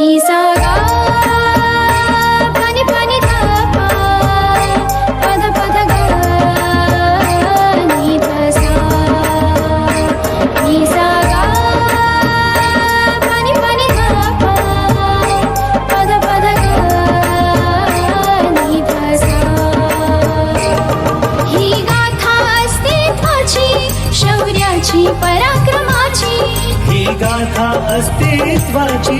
पाणी सागा पाणी पाणी पसा मी सागा पाणी पाणी पद पसा ही गाथा असते त्याची शौर्याची पराक्रमाची ही गाथा अस्तित्वाची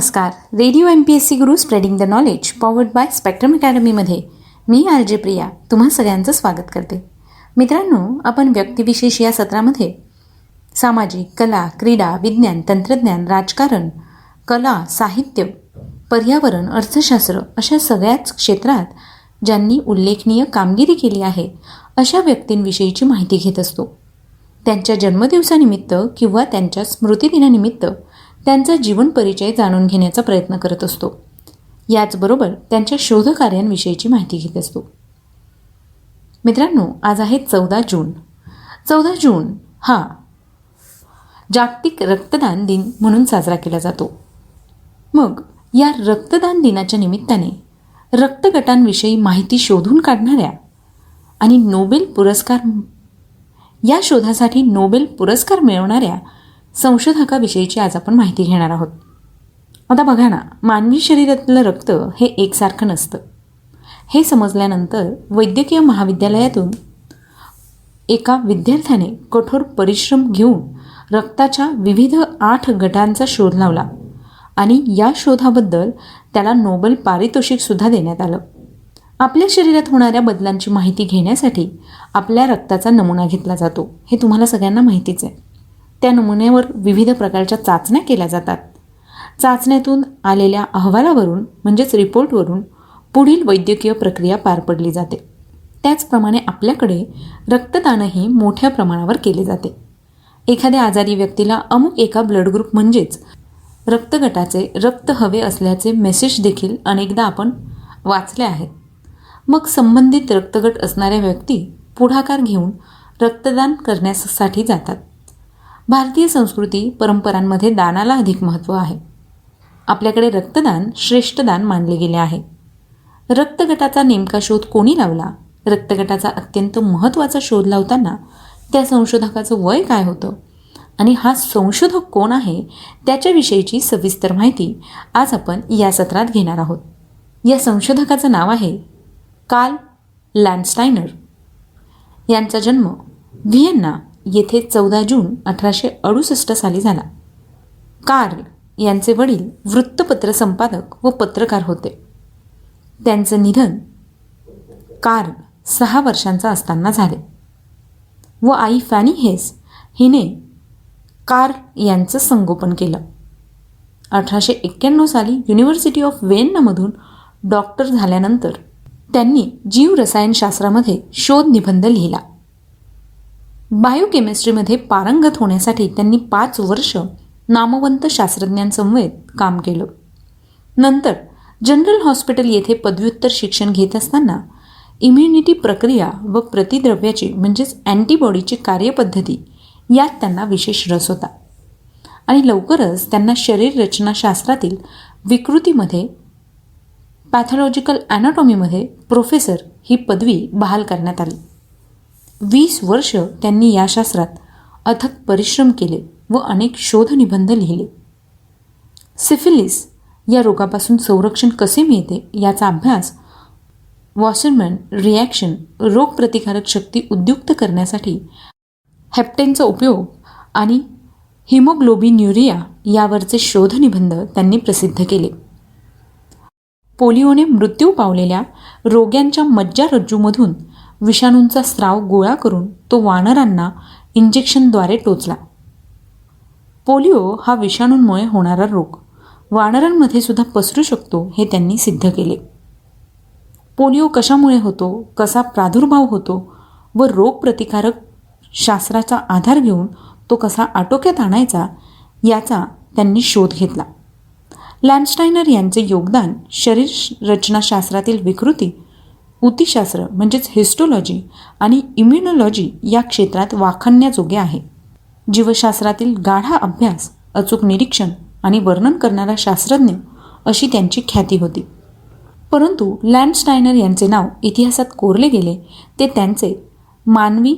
नमस्कार. Radio M P S C Guru spreading the knowledge powered by spectrum अकॅडमीमध्ये मी आर जे प्रिया. तुम्हा सगळ्यांचं स्वागत करते. मित्रांनो आपण व्यक्तिविशेष या सत्रामध्ये सामाजिक कला क्रीडा विज्ञान तंत्रज्ञान राजकारण कला साहित्य पर्यावरण अर्थशास्त्र अशा सगळ्याच क्षेत्रात ज्यांनी उल्लेखनीय कामगिरी केली आहे अशा व्यक्तींविषयीची माहिती घेत असतो. त्यांच्या जन्मदिवसानिमित्त किंवा त्यांच्या स्मृतिदिनानिमित्त त्यांचा जीवन परिचय जाणून घेण्याचा प्रयत्न करत असतो. याचबरोबर त्यांच्या शोधकार्यांविषयीची माहिती घेत असतो. मित्रांनो आज आहे चौदा जून. चौदा जून हा जागतिक रक्तदान दिन म्हणून साजरा केला जातो. मग या रक्तदान दिनाच्या निमित्ताने रक्तगटांविषयी माहिती शोधून काढणाऱ्या आणि नोबेल पुरस्कार या शोधासाठी नोबेल पुरस्कार मिळवणाऱ्या संशोधकाविषयीची आज आपण माहिती घेणार आहोत. आता बघा ना मानवी शरीरातलं रक्त हे एकसारखं नसतं. हे समजल्यानंतर वैद्यकीय महाविद्यालयातून एका विद्यार्थ्याने कठोर परिश्रम घेऊन रक्ताच्या विविध आठ गटांचा शोध लावला आणि या शोधाबद्दल त्याला नोबल पारितोषिकसुद्धा देण्यात आलं. आपल्या शरीरात होणाऱ्या बदलांची माहिती घेण्यासाठी आपल्या रक्ताचा नमुना घेतला जातो. हे तुम्हाला सगळ्यांना माहितीच आहे. त्या नमुन्यावर विविध प्रकारच्या चाचण्या केल्या जातात. चाचण्यातून आलेल्या अहवालावरून म्हणजेच रिपोर्टवरून पुढील वैद्यकीय प्रक्रिया पार पडली जाते. त्याचप्रमाणे आपल्याकडे रक्तदानही मोठ्या प्रमाणावर केले जाते. एखाद्या आजारी व्यक्तीला अमुक एका ब्लड ग्रुप म्हणजेच रक्तगटाचे रक्त हवे असल्याचे मेसेज देखील अनेकदा आपण वाचले आहेत. मग संबंधित रक्तगट असणाऱ्या व्यक्ती पुढाकार घेऊन रक्तदान करण्यासाठी जातात. भारतीय संस्कृती परंपरांमध्ये दानाला अधिक महत्त्व आहे. आपल्याकडे रक्तदान श्रेष्ठदान मानले गेले आहे. रक्तगटाचा नेमका शोध कोणी लावला? रक्तगटाचा अत्यंत महत्त्वाचा शोध लावताना त्या संशोधकाचं वय काय होतं? आणि हा संशोधक कोण आहे? त्याच्याविषयीची सविस्तर माहिती आज आपण या सत्रात घेणार आहोत. या संशोधकाचं नाव आहे कार्ल लँडस्टायनर. यांचा जन्म व्हिएन्ना येथे चौदा जून अठराशे अडुसष्ट साली झाला. कार्ल यांचे वडील वृत्तपत्र संपादक व पत्रकार होते. त्यांचं निधन कार्ल सहा वर्षांचा असताना झाले. व आई फॅनी हेस हिने कार्ल यांचं संगोपन केलं. अठराशे एक्क्याण्णव साली युनिव्हर्सिटी ऑफ वेन्नामधून डॉक्टर झाल्यानंतर त्यांनी जीवरसायनशास्त्रामध्ये शोध निबंध लिहिला. बायोकेमिस्ट्रीमध्ये पारंगत होण्यासाठी त्यांनी पाच वर्ष नामवंत शास्त्रज्ञांसमवेत काम केलं. नंतर जनरल हॉस्पिटल येथे पदव्युत्तर शिक्षण घेत असताना इम्युनिटी प्रक्रिया व प्रतिद्रव्याची म्हणजेच अँटीबॉडीची कार्यपद्धती यात त्यांना विशेष रस होता. आणि लवकरच त्यांना शरीररचनाशास्त्रातील विकृतीमध्ये पॅथॉलॉजिकल ॲनाटॉमीमध्ये प्रोफेसर ही पदवी बहाल करण्यात आली. वीस वर्ष त्यांनी या शास्त्रात अथक परिश्रम केले व अनेक शोधनिबंध लिहिले. सिफिलिस या रोगापासून संरक्षण कसे मिळते याचा अभ्यास वॉशरमॅन रिॲक्शन रोगप्रतिकारक शक्ती उद्युक्त करण्यासाठी हेप्टेनचा उपयोग आणि हिमोग्लोबिन्युरिया यावरचे शोधनिबंध त्यांनी प्रसिद्ध केले. पोलिओने मृत्यू पावलेल्या रोग्यांच्या मज्जारज्जूमधून विषाणूंचा स्राव गोळा करून तो वानरांना इंजेक्शनद्वारे टोचला. पोलिओ हा विषाणूंमुळे होणारा रोग. वानरांमध्ये सुद्धा पसरू शकतो हे त्यांनी सिद्ध केले. पोलिओ कशामुळे होतो कसा प्रादुर्भाव होतो व रोगप्रतिकारक शास्त्राचा आधार घेऊन तो कसा आटोक्यात आणायचा याचा त्यांनी शोध घेतला. लँडस्टायनर यांचे योगदान शरीर रचनाशास्त्रातील विकृती ऊतीशास्त्र म्हणजेच हिस्टोलॉजी आणि इम्युनॉलॉजी या क्षेत्रात वाखाणण्याजोगे आहे. जीवशास्त्रातील गाढा अभ्यास अचूक निरीक्षण आणि वर्णन करणारा शास्त्रज्ञ अशी त्यांची ख्याती होती. परंतु लँडस्टायनर यांचे नाव इतिहासात कोरले गेले ते त्यांचे मानवी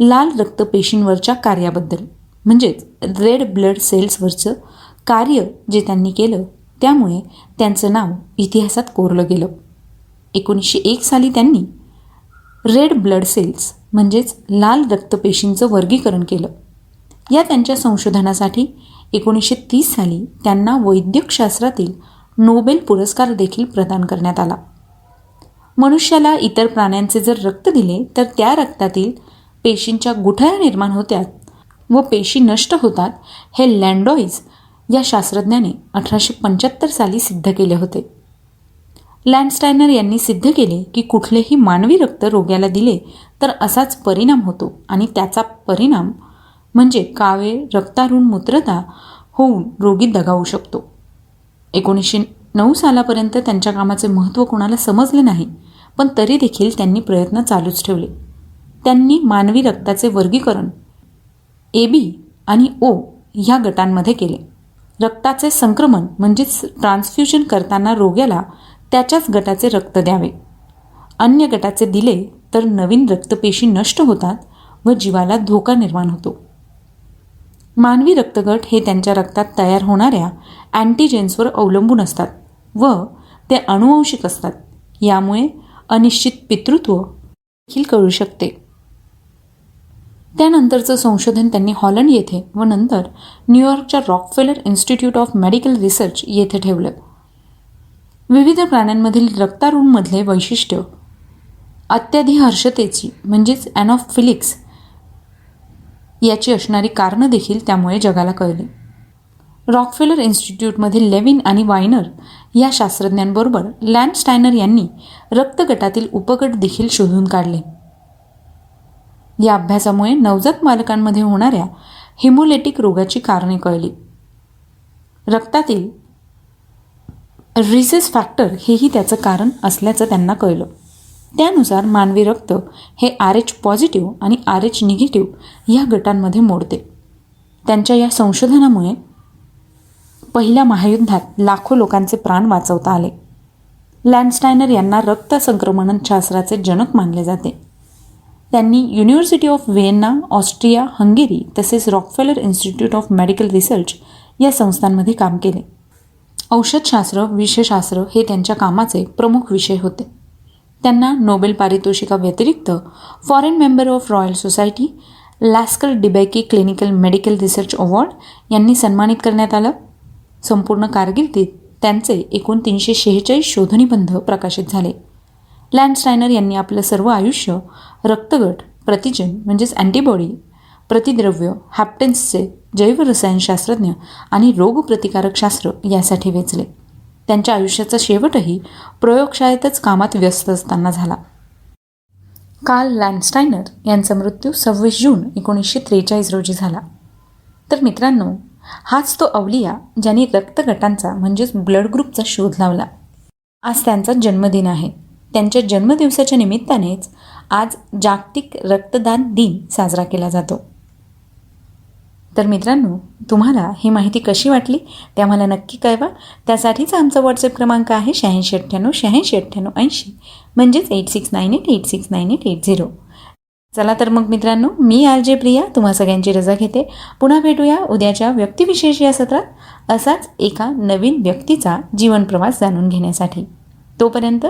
लाल रक्तपेशींवरच्या कार्याबद्दल म्हणजेच रेड ब्लड सेल्सवरचं कार्य जे त्यांनी केलं त्यामुळे त्यांचं नाव इतिहासात कोरलं गेलं. एकोणीसशे एक साली त्यांनी रेड ब्लड सेल्स म्हणजेच लाल रक्तपेशींचं वर्गीकरण केलं. या त्यांच्या संशोधनासाठी एकोणीसशे तीस साली त्यांना वैद्यकशास्त्रातील नोबेल पुरस्कार देखील प्रदान करण्यात आला. मनुष्याला इतर प्राण्यांचे जर रक्त दिले तर त्या रक्तातील पेशींच्या गुठळ्या निर्माण होत्यात व पेशी नष्ट होतात हे लँडॉईज या शास्त्रज्ञाने अठराशे पंच्याहत्तर साली सिद्ध केले होते. लँडस्टायनर यांनी सिद्ध केले की कुठलेही मानवी रक्त रोग्याला दिले तर असाच परिणाम होतो. आणि त्याचा परिणाम म्हणजे कावे रक्तारुण मूत्रता होऊन रोगी दगावू शकतो. एकोणीसशे नऊ सालापर्यंत त्यांच्या कामाचे महत्त्व कोणाला समजले नाही पण तरी देखील त्यांनी प्रयत्न चालूच ठेवले. त्यांनी मानवी रक्ताचे वर्गीकरण ए बी आणि ओ ह्या गटांमध्ये केले. रक्ताचे संक्रमण म्हणजेच ट्रान्सफ्युजन करताना रोग्याला त्याच्याच गटाचे रक्त द्यावे. अन्य गटाचे दिले तर नवीन रक्तपेशी नष्ट होतात व जीवाला धोका निर्माण होतो. मानवी रक्तगट हे त्यांच्या रक्तात तयार होणाऱ्या अँटीजेन्सवर अवलंबून असतात व ते अणुवंशिक असतात. यामुळे अनिश्चित पितृत्व देखील कळू शकते. त्यानंतरचं संशोधन त्यांनी हॉलंड येथे व नंतर न्यूयॉर्कच्या Rockefeller Institute of Medical Research येथे ठेवलं. विविध प्राण्यांमधील रक्ताणूंमधले वैशिष्ट्य. अत्याधिहर्षतेची म्हणजेच ॲनॉफिलिक्स याची असणारी कारणं देखील त्यामुळे जगाला कळली. रॉकफेलर इन्स्टिट्यूटमधील लेविन आणि वायनर या शास्त्रज्ञांबरोबर लँडस्टायनर यांनी रक्तगटातील उपगट देखील शोधून काढले. या अभ्यासामुळे नवजात बालकांमध्ये होणाऱ्या हिमोलेटिक रोगाची कारणे कळली. रक्तातील रिसेस फॅक्टर हेही त्याचं कारण असल्याचं त्यांना कळलं. त्यानुसार मानवी रक्त हे आर एच पॉझिटिव्ह आणि आर एच निगेटिव्ह या गटांमध्ये मोडते. त्यांच्या या संशोधनामुळे पहिल्या महायुद्धात लाखो लोकांचे प्राण वाचवता आले. लँडस्टायनर यांना रक्त संक्रमण शास्त्राचे जनक मानले जाते. त्यांनी University of Vienna Austria Hungary तसेच Rockefeller Institute of Medical Research या संस्थांमध्ये काम केले. औषधशास्त्र विषशास्त्र हे त्यांच्या कामाचे प्रमुख विषय होते. त्यांना Nobel पारितोषिकाव्यतिरिक्त foreign member of Royal Society Lasker DeBakey Clinical Medical Research Award यांनी सन्मानित करण्यात आलं. संपूर्ण कारकिर्दीत त्यांचे एकूण तीनशे शेहेचाळीस शोधनिबंध प्रकाशित झाले. लँडस्टायनर यांनी आपलं सर्व आयुष्य रक्तगट प्रतिजन म्हणजेच अँटीबॉडी प्रतिद्रव्य हॅप्टेन्सचे जैवरसायनशास्त्रज्ञ आणि रोगप्रतिकारक शास्त्र यासाठी वेचले. त्यांच्या आयुष्याचा शेवटही प्रयोगशाळेतच कामात व्यस्त असताना झाला. कार्ल लँडस्टायनर यांचा मृत्यू सव्वीस जून एकोणीसशे त्रेचाळीस रोजी झाला. तर मित्रांनो हाच तो अवलिया ज्यांनी रक्तगटांचा म्हणजेच ब्लड ग्रुपचा शोध लावला. आज त्यांचा जन्मदिन आहे. त्यांच्या जन्मदिवसाच्या निमित्तानेच आज जागतिक रक्तदान दिन साजरा केला जातो. तर मित्रांनो तुम्हाला ही माहिती कशी वाटली? ते आम्हाला नक्की कळवा. त्यासाठीचा आमचा व्हॉट्सअप क्रमांक आहे शहाऐंशी अठ्ठ्याण्णव शहाऐंशी अठ्ठ्याण्णव ऐंशी. म्हणजेच eight six nine eight eight six nine eight eight zero चला तर मग मित्रांनो मी आर जे प्रिया तुम्हा सगळ्यांची रजा घेते. पुन्हा भेटूया उद्याच्या व्यक्तिविशेष या सत्रात. असाच एका नवीन व्यक्तीचा जीवनप्रवास जाणून घेण्यासाठी. तोपर्यंत